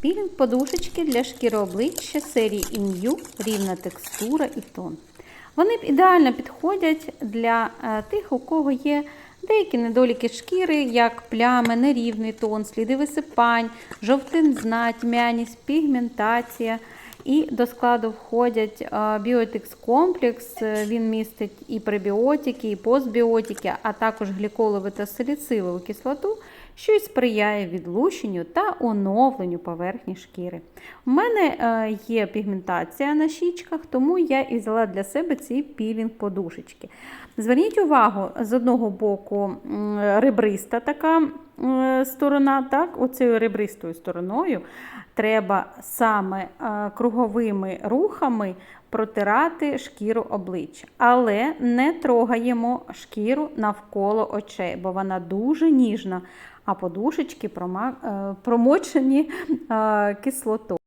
Пілінг подушечки для шкіри обличчя серії Inju рівна текстура і тон. Вони ідеально підходять для е, тих, у кого є деякі недоліки шкіри, як плями, нерівний тон, сліди висипань, жовтизна, тьмяність, пігментація. І до складу входять е, біотикс комплекс. Е, Він містить і пребіотики, і постбіотики, а також гліколову та саліцилову кислоту, що й сприяє відлущенню та оновленню поверхні шкіри. У мене е, є пігментація на щічках, тому я і взяла для себе ці пілінг-подушечки. Зверніть увагу, з одного боку ребриста така сторона, так, оцею ребристою стороною треба саме е, круговими рухами протирати шкіру обличчя. Але не трогаємо шкіру навколо очей, бо вона дуже ніжна, а подушечки е, промочені е, кислотою.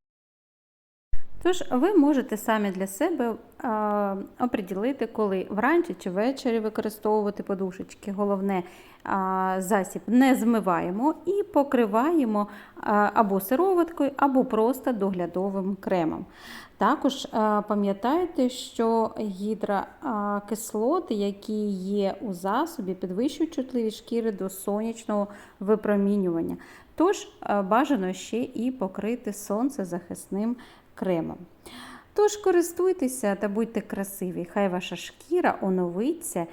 Тож ви можете самі для себе е, оприділити, коли вранці чи ввечері використовувати подушечки. Головне, е, засіб не змиваємо і покриваємо е, або сироваткою, або просто доглядовим кремом. Також е, пам'ятайте, що гідрокислоти, які є у засобі, підвищують чутливість шкіри до сонячного випромінювання. Тож бажано ще і покрити сонцезахисним кремом. Тож користуйтеся та будьте красиві, хай ваша шкіра оновиться